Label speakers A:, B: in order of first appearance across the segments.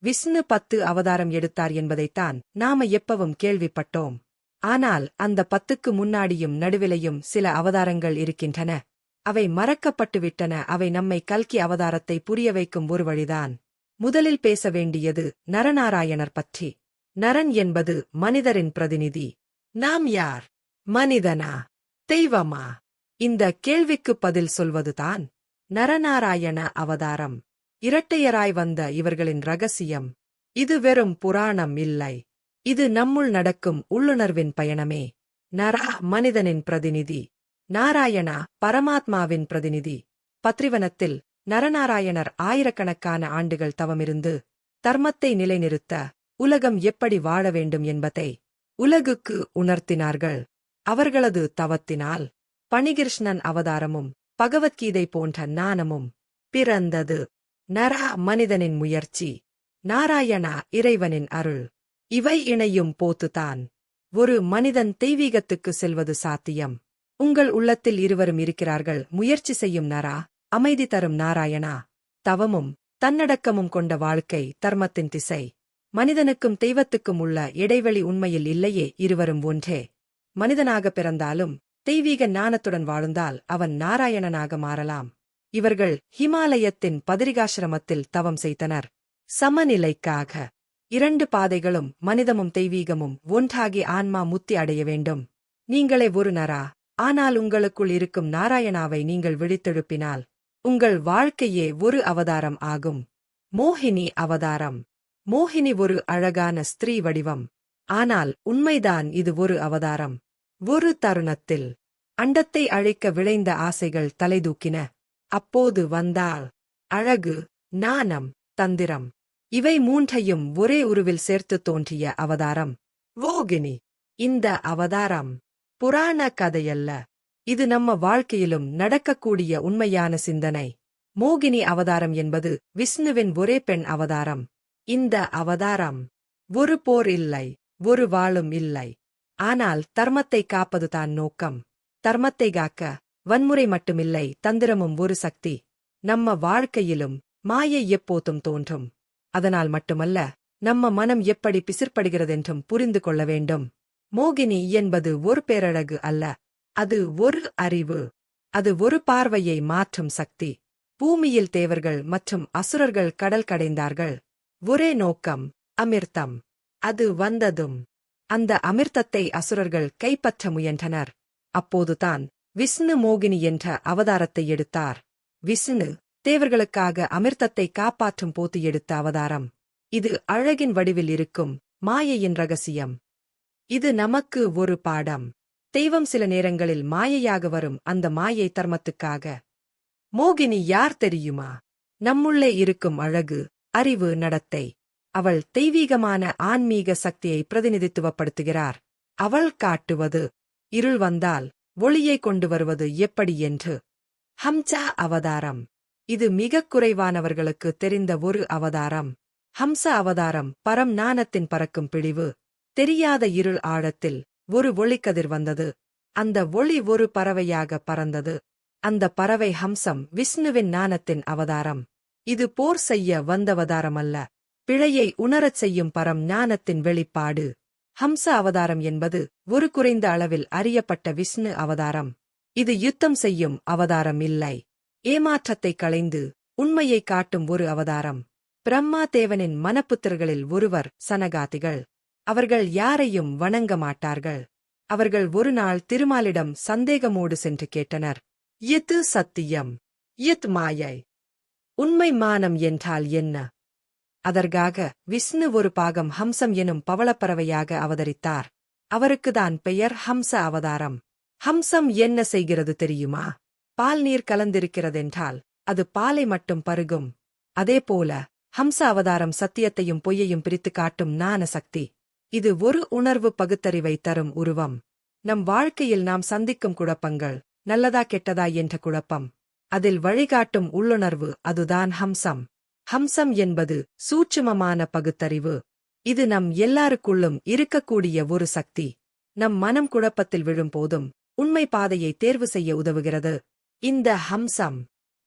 A: விஷ்ணு பத்து அவதாரம் எடுத்தார் என்பதைத்தான் நாம எப்பவும் கேள்விப்பட்டோம். ஆனால் அந்த பத்துக்கு முன்னாடியும் நடுவிலையும் சில அவதாரங்கள் இருக்கின்றன. அவை மறக்கப்பட்டுவிட்டன. அவை நம்மை கல்கி அவதாரத்தை புரிய வைக்கும் ஒரு வழிதான். முதலில் பேச வேண்டியது நரநாராயணர் பற்றி. நரன் என்பது மனிதரின் பிரதிநிதி. நாம் யார்? மனிதனா? தெய்வமா? இந்த கேள்விக்கு பதில் சொல்வதுதான் நரநாராயண அவதாரம். இரட்டையராய் வந்த இவர்களின் ரகசியம் இது வெறும் புராணம் இல்லை. இது நம்முள் நடக்கும் உள்ளுணர்வின் பயணமே. நரா மனிதனின் பிரதிநிதி நாராயணா பரமாத்மாவின் பிரதிநிதி. பத்ரிவனத்தில் நரநாராயணர் ஆயிரக்கணக்கான ஆண்டுகள் தவமிருந்து தர்மத்தை நிலைநிறுத்த உலகம் எப்படி வாழ வேண்டும் என்பதை உலகுக்கு உணர்த்தினார்கள். அவர்களது தவத்தினால் பணிகிருஷ்ணன் அவதாரமும் பகவத்கீதை போன்ற ஞானமும் பிறந்தது. நரா மனிதனின் முயற்சி. நாராயணா இறைவனின் அருள். இவை இணையும் போத்துதான். ஒரு மனிதன் தெய்வீகத்துக்கு செல்வது சாத்தியம். உங்கள் உள்ளத்தில் இருவரும் இருக்கிறார்கள். முயற்சி செய்யும் நரா அமைதி தரும் நாராயணா. தவமும் தன்னடக்கமும் கொண்ட வாழ்க்கை தர்மத்தின் திசை. மனிதனுக்கும் தெய்வத்துக்கும் உள்ள இடைவெளி உண்மையில் இல்லையே இருவரும் ஒன்றே. மனிதனாக பிறந்தாலும் தெய்வீக ஞானத்துடன் வாழ்ந்தால் அவன் நாராயணனாக மாறலாம். இவர்கள் ஹிமாலயத்தின் பதிரிகாசிரமத்தில் தவம் செய்தனர். சமநிலைக்காக இரண்டு பாதைகளும் மனிதமும் தெய்வீகமும் ஒன்றாகி ஆன்மா முத்தி அடைய வேண்டும். நீங்களே ஒரு நரா ஆனால் உங்களுக்குள் இருக்கும் நாராயணாவை நீங்கள் விழித்தெழுப்பினால் உங்கள் வாழ்க்கையே ஒரு அவதாரம் ஆகும். மோகினி அவதாரம். மோகினி ஒரு அழகான ஸ்திரீ வடிவம். ஆனால் உண்மைதான் இது ஒரு அவதாரம். ஒரு தருணத்தில் அண்டத்தை அழிக்க விளைந்த ஆசைகள் தலைதூக்கின அப்போது வந்தாள். அழகு நாணம் தந்திரம். இவை மூன்றையும் ஒரே உருவில் சேர்த்து தோன்றிய அவதாரம். வோகினி இந்த அவதாரம். புராண கதையல்ல. இது நம்ம வாழ்க்கையிலும் நடக்கக்கூடிய உண்மையான சிந்தனை. மோகினி அவதாரம் என்பது விஷ்ணுவின் ஒரே பெண் அவதாரம். இந்த அவதாரம் ஒரு போர் இல்லை ஒரு வாளும் இல்லை. ஆனால் தர்மத்தை காப்பதுதான் நோக்கம். தர்மத்தை காக்க வன்முறை மட்டுமில்லை தந்திரமும் ஒரு சக்தி. நம்ம வாழ்க்கையிலும் மாயை எப்போதும் தோன்றும். அதனால் மட்டுமல்ல நம்ம மனம் எப்படி பிசிற்படுகிறதென்றும் புரிந்து கொள்ள வேண்டும். மோகினி என்பது ஒரு பேரழகு அல்ல அது ஒரு அறிவு. அது ஒரு பார்வையை மாற்றும் சக்தி. பூமியில் தேவர்கள் மற்றும் அசுரர்கள் கடல் கடைந்தார்கள். ஒரே நோக்கம் அமிர்தம். அது வந்ததும் அந்த அமிர்தத்தை அசுரர்கள் கைப்பற்ற முயன்றனர். அப்போதுதான் விஷ்ணு மோகினி என்ற அவதாரத்தை எடுத்தார். விஷ்ணு தேவர்களுக்காக அமிர்தத்தை காப்பாற்றும் போத்து எடுத்த அவதாரம். இது அழகின் வடிவில் இருக்கும் மாயையின் ரகசியம். இது நமக்கு ஒரு பாடம். தெய்வம் சில நேரங்களில் மாயையாக வரும் அந்த மாயை தர்மத்துக்காக. மோகினி யார் தெரியுமா? நம்முள்ளே இருக்கும் அழகு அறிவு நடத்தை. அவள் தெய்வீகமான ஆன்மீக சக்தியை பிரதிநிதித்துவப்படுத்துகிறார். அவள் காட்டுவது. இருள் வந்தால் ஒளியை கொண்டு வருவது எப்படி என்று. ஹம்சா அவதாரம். இது மிகக் குறைவானவர்களுக்கு தெரிந்த ஒரு அவதாரம். ஹம்ச அவதாரம் பரம் ஞானத்தின் பறக்கும் பிழிவு தெரியாத இருள் ஆழத்தில் ஒரு ஒளிக்கதிர் வந்தது. அந்த ஒளி ஒரு பறவையாக பறந்தது. அந்த பறவை ஹம்சம் விஷ்ணுவின் ஞானத்தின் அவதாரம். இது போர் செய்ய வந்தவதாரமல்ல பிழையை உணரச் செய்யும் பரம் ஞானத்தின் வெளிப்பாடு. ஹம்ச அவதாரம் என்பது ஒரு குறைந்த அளவில் அறியப்பட்ட விஷ்ணு அவதாரம். இது யுத்தம் செய்யும் அவதாரம் இல்லை. ஏமாற்றத்தை களைந்து உண்மையை காட்டும் ஒரு அவதாரம். பிரம்மா தேவனின் மனப்புத்திரர்களில் ஒருவர் சனகாதிகள். அவர்கள் யாரையும் வணங்க மாட்டார்கள். அவர்கள் ஒரு நாள் திருமாலிடம் சந்தேகமோடு சென்று கேட்டனர். எது சத்தியம். எத் மாயை. உண்மை மானம் என்றால் என்ன? அதற்காக விஷ்ணு ஒரு பாகம் ஹம்சம் எனும் பவளப்பறவையாக அவதரித்தார். அவருக்குதான் பெயர் ஹம்ச அவதாரம். ஹம்சம் என்ன செய்கிறது தெரியுமா? பால் நீர் கலந்திருக்கிறதென்றால் அது பாலை மட்டும் பருகும். அதேபோல ஹம்ச அவதாரம் சத்தியத்தையும் பொய்யையும் பிரித்து காட்டும் ஞான சக்தி. இது ஒரு உணர்வு பகுத்தறிவை தரும் உருவம். நம் வாழ்க்கையில் நாம் சந்திக்கும் குழப்பங்கள் நல்லதா கெட்டதா என்ற குழப்பம். அதில் வழிகாட்டும் உள்ளுணர்வு அதுதான் ஹம்சம். ஹம்சம் என்பது சூட்சுமமான பகுத்தறிவு. இது நம் எல்லாருக்குள்ளும் இருக்கக்கூடிய ஒரு சக்தி. நம் மனம் குழப்பத்தில் விழும்போதும் உண்மை பாதையை தேர்வு செய்ய உதவுகிறது. இந்த ஹம்சம்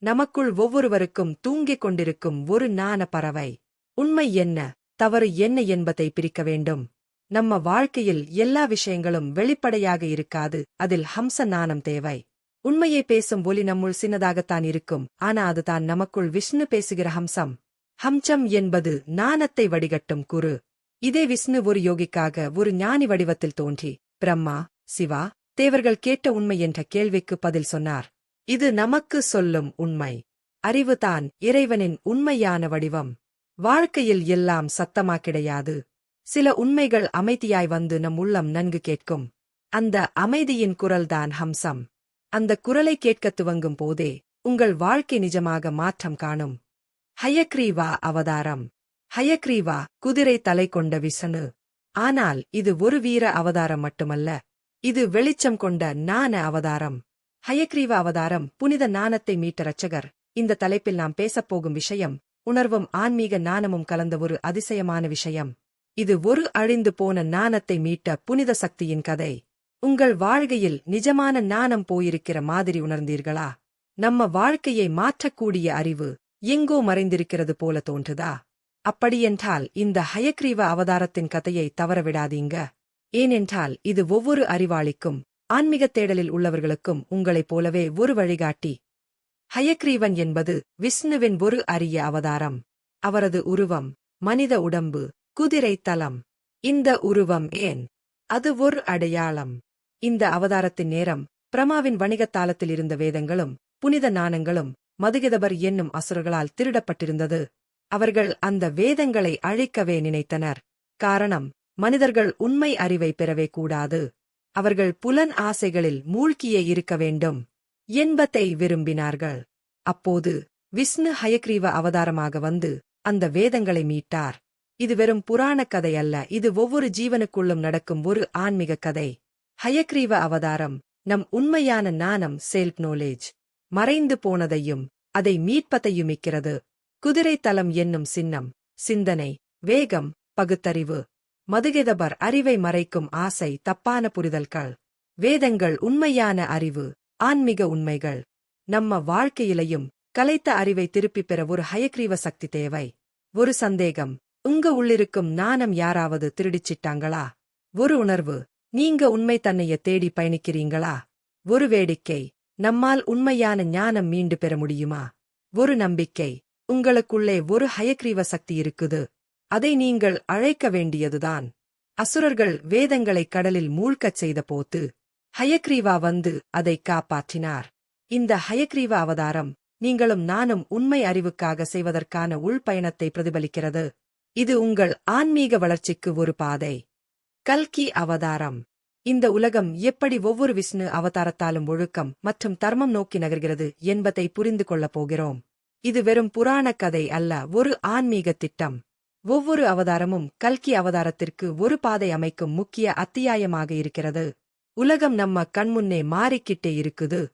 A: நமக்குள் ஒவ்வொருவருக்கும் தூங்கிக் கொண்டிருக்கும் ஒரு நாண பறவை. உண்மை என்ன தவறு என்ன என்பதை பிரிக்க வேண்டும். நம்ம வாழ்க்கையில் எல்லா விஷயங்களும் வெளிப்படையாக இருக்காது அதில் ஹம்ச நாணம் தேவை. உண்மையை பேசும் ஒலி நம்முள் சின்னதாகத்தான் இருக்கும். ஆனா அதுதான் நமக்குள் விஷ்ணு பேசுகிற ஹம்சம். ஹம்சம் என்பது நாணத்தை வடிகட்டும் குரு. இதே விஷ்ணு ஒரு யோகிக்காக ஒரு ஞானி வடிவத்தில் தோன்றி பிரம்மா சிவா தேவர்கள் கேட்ட உண்மை என்ற கேள்விக்கு பதில் சொன்னார். இது நமக்கு சொல்லும் உண்மை. அறிவுதான் இறைவனின் உண்மையான வடிவம். வாழ்க்கையில் எல்லாம் சத்தமா கிடையாது. சில உண்மைகள் அமைதியாய் வந்து நம் உள்ளம் நன்கு கேட்கும். அந்த அமைதியின் குரல்தான் ஹம்சம். அந்த குரலை கேட்கத் துவங்கும் போதே உங்கள் வாழ்க்கை நிஜமாக மாற்றம் காணும். ஹயக்ரீவா அவதாரம். ஹயக்ரீவா குதிரை தலை கொண்ட விசனு. ஆனால் இது ஒரு வீர அவதாரம் மட்டுமல்ல இது வெளிச்சம் கொண்ட நாண அவதாரம். ஹயக்ரீவ அவதாரம் புனித நாணத்தை மீட்ட ரச்சகர் இந்த தலைப்பில் நாம் பேசப்போகும் விஷயம் உணர்வும் ஆன்மீக நாணமும் கலந்த ஒரு அதிசயமான விஷயம். இது ஒரு அழிந்து போன நாணத்தை மீட்ட புனித சக்தியின் கதை. உங்கள் வாழ்கையில் நிஜமான நாணம் போயிருக்கிற மாதிரி உணர்ந்தீர்களா? நம்ம வாழ்க்கையை மாற்றக்கூடிய அறிவு எங்கோ மறைந்திருக்கிறது போல தோன்றுதா? அப்படியென்றால் இந்த ஹயக்ரீவ அவதாரத்தின் கதையை தவறவிடாதீங்க. ஏனென்றால் இது ஒவ்வொரு அறிவாளிக்கும் ஆன்மீகத் தேடலில் உள்ளவர்களுக்கும் உங்களைப் போலவே ஒரு வழிகாட்டி. ஹயக்ரீவன் என்பது விஷ்ணுவின் ஒரு அரிய அவதாரம். அவரது உருவம் மனித உடம்பு குதிரை தலம் இந்த உருவம் ஏன்? அது ஒரு அடையாளம். இந்த அவதாரத்தின் நேரம் பிரமாவின் வணிகத் தாளத்தில் இருந்த வேதங்களும் புனித நாணங்களும் மதுகிதபர் என்னும் அசுரர்களால் திருடப்பட்டிருந்தது. அவர்கள் அந்த வேதங்களை அழிக்கவே நினைத்தனர். காரணம் மனிதர்கள் உண்மை அறிவை பெறவே கூடாது. அவர்கள் புலன் ஆசைகளில் மூழ்கியே இருக்க வேண்டும். என்பதை விரும்பினார்கள். அப்போது விஷ்ணு ஹயக்ரீவ அவதாரமாக வந்து அந்த வேதங்களை மீட்டார். இது வெறும் புராணக் கதை அல்ல இது ஒவ்வொரு ஜீவனுக்குள்ளும் நடக்கும் ஒரு ஆன்மீக கதை. ஹயக்ரீவ அவதாரம் நம் உண்மையான நாணம் செல்ஃப் நோலேஜ் மறைந்து போனதையும் அதை மீட்பதையுமிக்கிறது குதிரை தலம் என்னும் சின்னம் சிந்தனை வேகம் பகுத்தறிவு. மதுகெதபர் அறிவை மறைக்கும் ஆசை தப்பான புரிதல்கள். வேதங்கள் உண்மையான அறிவு ஆன்மீக உண்மைகள். நம்ம வாழ்க்கையிலையும் கலைத்த அறிவை திருப்பிப் பெற ஒரு ஹயக்ரீவ சக்தி தேவை. ஒரு சந்தேகம் உங்க உள்ளிருக்கும் நாணம் யாராவது திருடிச்சிட்டாங்களா ஒரு உணர்வு நீங்க உண்மை தன்னைய தேடி பயணிக்கிறீங்களா? ஒரு வேடிக்கை. நம்மால் உண்மையான ஞானம் மீண்டு பெற முடியுமா? ஒரு நம்பிக்கை. உங்களுக்குள்ளே ஒரு ஹயக்ரீவ சக்தி இருக்குது. அதை நீங்கள் அழைக்க வேண்டியதுதான். அசுரர்கள் வேதங்களை கடலில் மூழ்கச் செய்த போத்து ஹயக்ரீவா வந்து அதை காப்பாற்றினார். இந்த ஹயக்ரீவ அவதாரம் நீங்களும் நானும் உண்மை அறிவுக்காக செய்வதற்கான உள்பயணத்தை பிரதிபலிக்கிறது. இது உங்கள் ஆன்மீக வளர்ச்சிக்கு ஒரு பாதை. கல்கி அவதாரம். இந்த உலகம் எப்படி ஒவ்வொரு விஷ்ணு அவதாரத்தாலும் ஒழுக்கம் மற்றும் தர்மம் நோக்கி நகர்கிறது என்பதை புரிந்து கொள்ளப் போகிறோம். இது வெறும் புராணக் கதை அல்ல ஒரு ஆன்மீக திட்டம். ஒவ்வொரு அவதாரமும் கல்கி அவதாரத்திற்கு ஒரு பாதை அமைக்கும் முக்கிய அத்தியாயமாக இருக்கிறது. உலகம் நம்ம கண்முன்னே மாறிக்கிட்டே இருக்குது.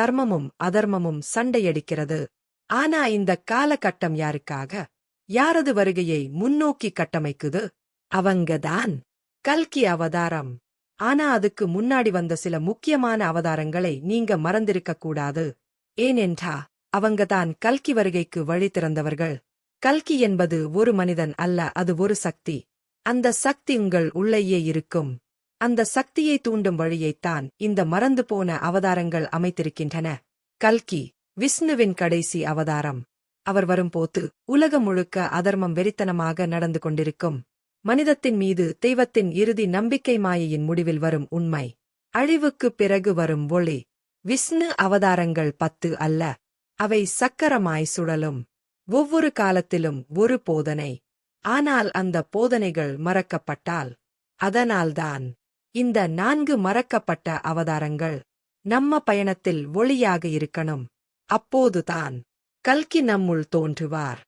A: தர்மமும் அதர்மமும் சண்டையடிக்கிறது. ஆனா இந்த காலகட்டம் யாருக்காக? யாரது வருகையை முன்னோக்கி கட்டமைக்குது? அவங்கதான். கல்கி அவதாரம். ஆனா அதுக்கு முன்னாடி வந்த சில முக்கியமான அவதாரங்களை நீங்க மறந்திருக்க கூடாது. ஏனென்றா அவங்கதான் கல்கி வருகைக்கு வழி திறந்தவர்கள். கல்கி என்பது ஒரு மனிதன் அல்ல அது ஒரு சக்தி. அந்த சக்தி உங்கள் உள்ளேயே இருக்கும். அந்த சக்தியை தூண்டும் வழியைத்தான் இந்த மறந்து போன அவதாரங்கள் அமைத்திருக்கின்றன. கல்கி விஷ்ணுவின் கடைசி அவதாரம். அவர் வரும்போது உலகம் முழுக்க அதர்மம் வெறித்தனமாக நடந்து கொண்டிருக்கும். மனிதத்தின் மீது தெய்வத்தின் இறுதி நம்பிக்கை மாயையின் முடிவில் வரும் உண்மை. அழிவுக்குப் பிறகு வரும் ஒளி. விஷ்ணு அவதாரங்கள் பத்து அல்ல. அவை சக்கரமாய் சுழலும். ஒவ்வொரு காலத்திலும் ஒரு போதனை. ஆனால் அந்த போதனைகள் மறக்கப்பட்டால். அதனால்தான். இந்த நான்கு மறக்கப்பட்ட அவதாரங்கள் நம்ம பயணத்தில் ஒளியாக இருக்கணும். அப்போதுதான். கல்கி நம்முள் தோன்றுவார்.